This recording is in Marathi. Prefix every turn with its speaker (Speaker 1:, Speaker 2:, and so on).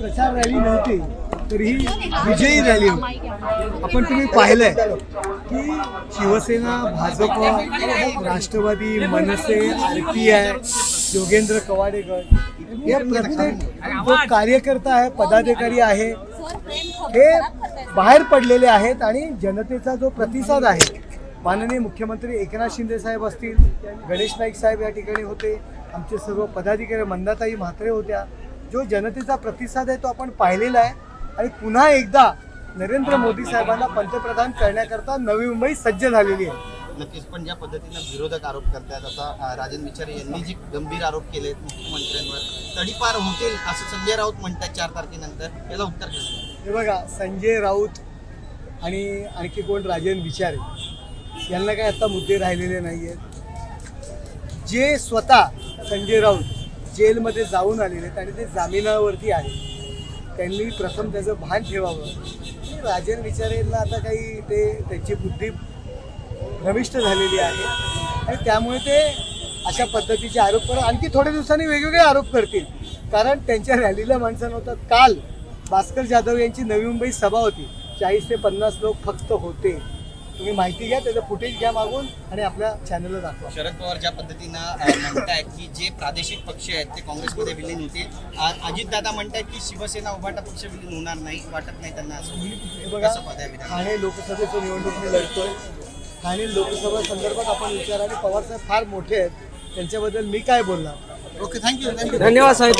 Speaker 1: प्रचार रॅली नव्हती तर ही विजयी रॅली होती. आपण तुम्ही पाहिलंय की Shivsena Bhajap Rashtravadi Manase R P I Yogendra Kawadekar हे प्रत्येक जो कार्यकर्ता आहे पदाधिकारी आहे हे बाहेर पडलेले आहेत आणि जनतेचा जो प्रतिसाद आहे माननीय मुख्यमंत्री एकनाथ शिंदे साहेब असतील गणेश नाईक साहेब या ठिकाणी होते आमचे सर्व पदाधिकारी मंदाताई म्हात्रे होत्या जो जनतेचा प्रतिसाद आहे तो आपण पाहिलेला आहे. आणि पुन्हा एकदा नरेंद्र मोदी साहेबांना पंतप्रधान करण्याकरता नवी मुंबई सज्ज झालेली आहे.
Speaker 2: नक्कीच पण ज्या पद्धतीनं विरोधक आरोप करतात आता राजन विचारे यांनी जे गंभीर आरोप केले मुख्यमंत्र्यांवर तडीपार होतील असं संजय राऊत म्हणतात चार तारखेनंतर. याला उत्तर कसं
Speaker 1: हे बघा संजय राऊत आणि आणखी कोण? राजन विचारे यांना काय आता मुद्दे राहिलेले नाही आहेत जे स्वतः संजय राऊत जेलमध्ये जाऊन आलेले आहेत आणि ते जामिनावरती आहे त्यांनी प्रथम त्याचं भान ठेवावं. की राजन विचारेंना आता काही ते त्यांची बुद्धी भ्रमिष्ट झालेली आहे. आणि त्यामुळे ते अशा पद्धतीचे आरोप करत आणखी थोड्या दिवसांनी वेगवेगळे आरोप करतील. कारण त्यांच्या रॅलीला माणसं नव्हतं. काल भास्कर जाधव यांची नवी मुंबई सभा होती. चाळीस ते पन्नास लोक फक्त होते. तुम्ही माहिती घ्या त्याचं फुटेज घ्या मागून आणि आपल्या चॅनलला दाखवा.
Speaker 2: शरद पवार ज्या पद्धतीनं अं, म्हणतायत की जे प्रादेशिक पक्ष आहेत ते काँग्रेसमध्ये विलीन होतील. अजित दादा म्हणतायत की शिवसेना उभाटा पक्ष विलीन होणार नाही वाटत नाही त्यांना असं.
Speaker 1: हे बघा? ठाणे लोकसभेचं निवडणूक मी लढतोय. ठाणे लोकसभा संदर्भात आपण विचार आणि पवार साहेब फार मोठे आहेत. त्यांच्याबद्दल मी काय बोलणार?
Speaker 2: ओके थँक्यू थँक्यू
Speaker 3: धन्यवाद साहेब